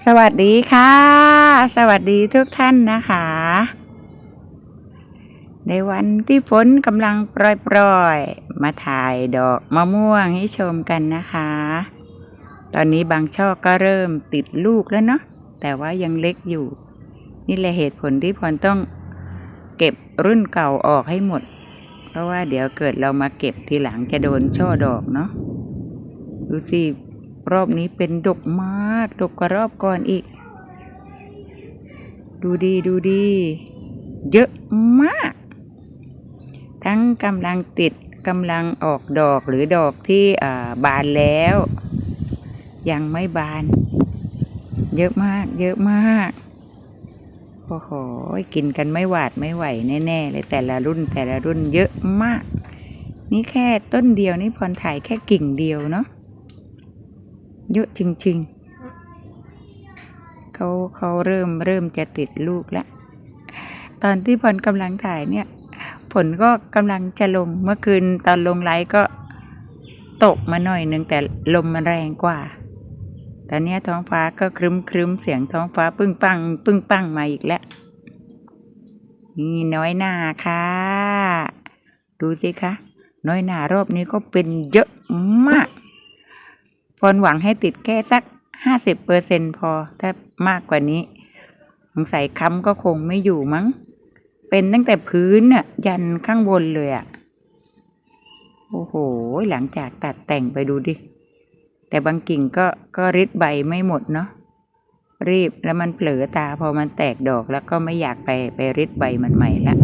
สวัสดีค่ะ สวัสดีทุกท่านนะคะ ในวันที่ฝนกำลังปล่อยๆ มาถ่ายดอกมะม่วงให้ชมกันนะคะ ตอนนี้บางช่อก็เริ่มติดลูกแล้วเนาะแต่ว่ายังเล็กอยู่ นี่แหละเหตุผลที่พรต้องเก็บรุ่นเก่าออกให้หมด เพราะว่าเดี๋ยวเกิดเรามาเก็บทีหลังจะโดนช่อดอกเนาะดูสิ รอบนี้เป็นดกมากดกกว่ารอบก่อนอีก ดูดีดูดี เยอะมาก ทั้งกำลังติดกำลังออกดอกหรือดอกที่บานแล้ว ยังไม่บาน เยอะมาก เยอะมากโอ้โหกินกันไม่หวาดไม่ไหวแน่ๆเลยแต่ละรุ่นแต่ละรุ่นเยอะมาก นี่แค่ต้นเดียวนี่พรถ่ายแค่กิ่งเดียวเนาะ เยอะจริง ๆ เขาเขาเริ่มเริ่มจะติดลูกแล้ว ตอนที่พรกำลังถ่ายเนี่ยฝนก็กำลังจะลงเมื่อคืนตอนลงไลฟ์ก็ตกมาหน่อยหนึ่งแต่ลมมันแรงกว่า ตอนเนี้ยท้องฟ้าก็ครึ้มครึ้มเสียงท้องฟ้าปึ้งปัง ปึ้งปังมาอีกแล้ว นี่น้อยหนาค่ะ ดูสิคะ น้อยหนารอบนี้ก็เป็นเยอะมาก พรหวังให้ติดแค่สักห้าสิบเปอร์เซ็นพอ ถ้ามากกว่านี้ สงสัยค้ำก็คงไม่อยู่มั้ง เป็นตั้งแต่พื้นน่ะยันข้างบนเลยอะ่ะโอ้โห หลังจากตัดแต่งไปดูดิ แต่บางกิ่งก็ก็ริดใบไม่หมดเนาะ รีบแล้วมันเผลอตาพอมันแตกดอกแล้วก็ไม่อยากไปไปริดใบมันใหม่ละ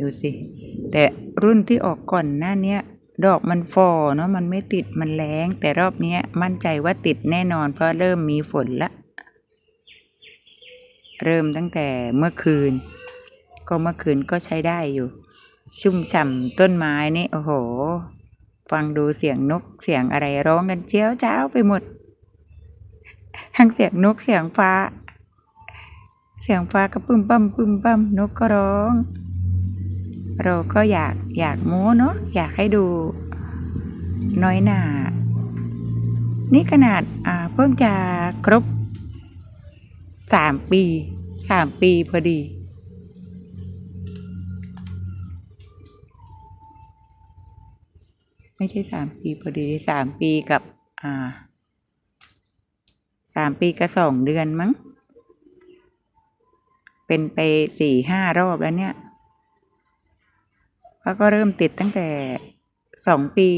ดูสิ แต่รุ่นที่ออกก่อนหน้าเนี้ย ดอกมันฟอเนาะมันไม่ติดมันแรงแต่รอบนี้มั่นใจว่าติดแน่นอน เพราะเริ่มมีฝนละ เริ่มตั้งแต่เมื่อคืน ก็เมื่อคืนก็ใช้ได้อยู่ ชุ่มฉ่ำต้นไม้นี่โอ้โห ฟังดูเสียงนกเสียงอะไรร้องกันเจียวจ้าไปหมด ทั้งเสียงนกเสียงฟ้า เสียงฟ้าก็ปึ้มปั้มปึ้มปั้มนกก็ร้อง เราก็อยากอยากโม้เนาะอยากให้ดูน้อยหนานี่ขนาดเพิ่งจะครบสามปีสามปีพอดี ไม่ใช่สามปีพอดีสามปีกับอ่าสามปีกับสองเดือนมั้ง เป็นไปสี่ห้ารอบแล้วเนี่ย เขาก็เริ่มติดตั้งแต่สองปี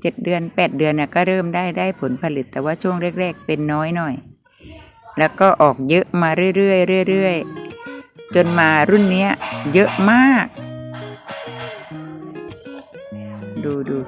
เจ็ดเดือนแปดเดือนเนี่ยก็เริ่มได้ได้ผลผลิต แต่ว่าช่วงแรก ๆ เป็นน้อยหน่อย แล้วก็ออกเยอะมาเรื่อยๆเรื่อยๆจนมารุ่นเนี้ยเยอะมาก ดูดู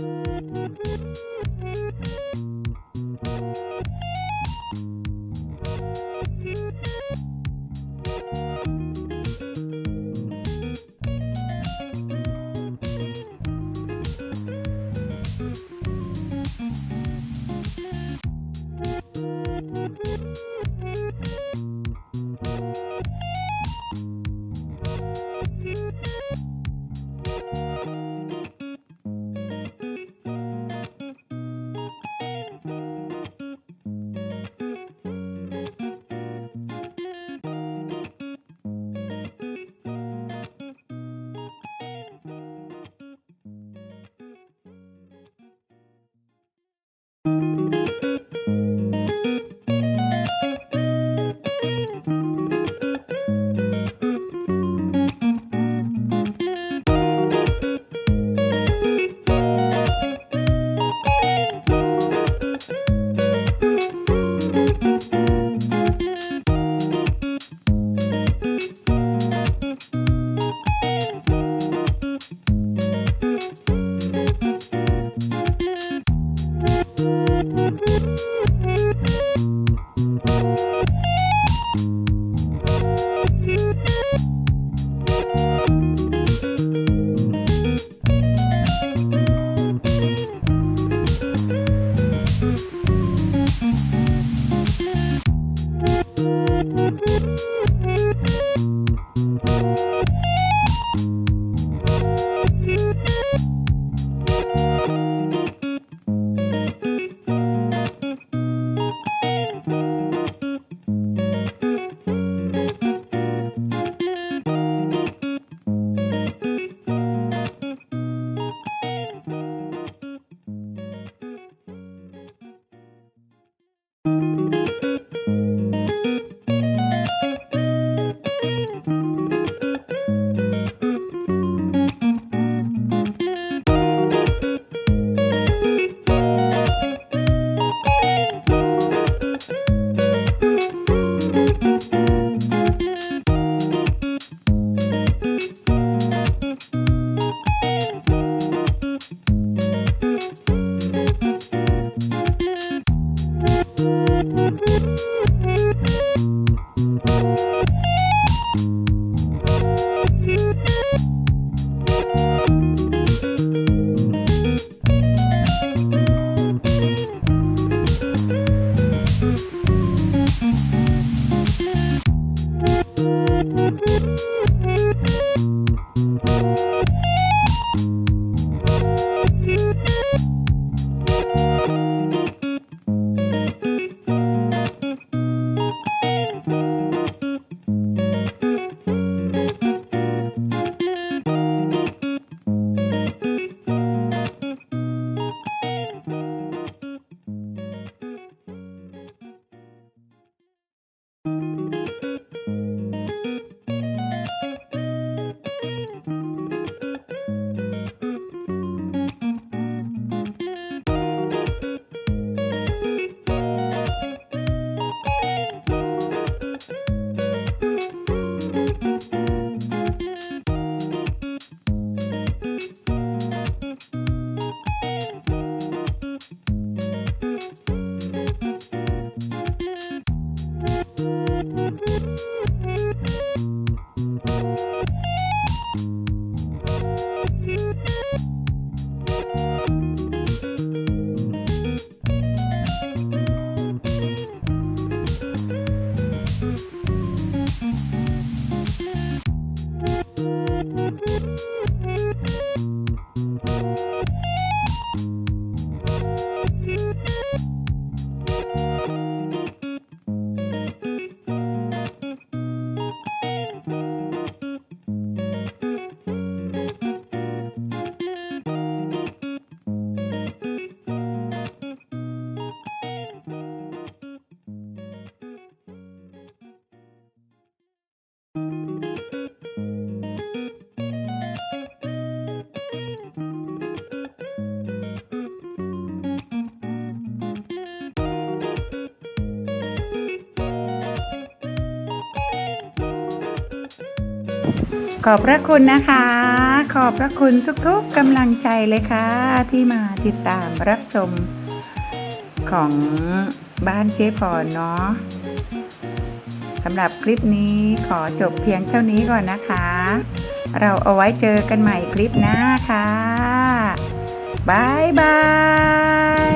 Thank you. ขอบพระคุณนะคะ ขอบพระคุณทุกๆกำลังใจเลยค่ะ ที่มาติดตามรับชมของบ้านเจ๊พรเนาะสำหรับคลิปนี้ขอจบเพียงเท่านี้ก่อนนะคะ เราเอาไว้เจอกันใหม่คลิปหน้าค่ะบายบาย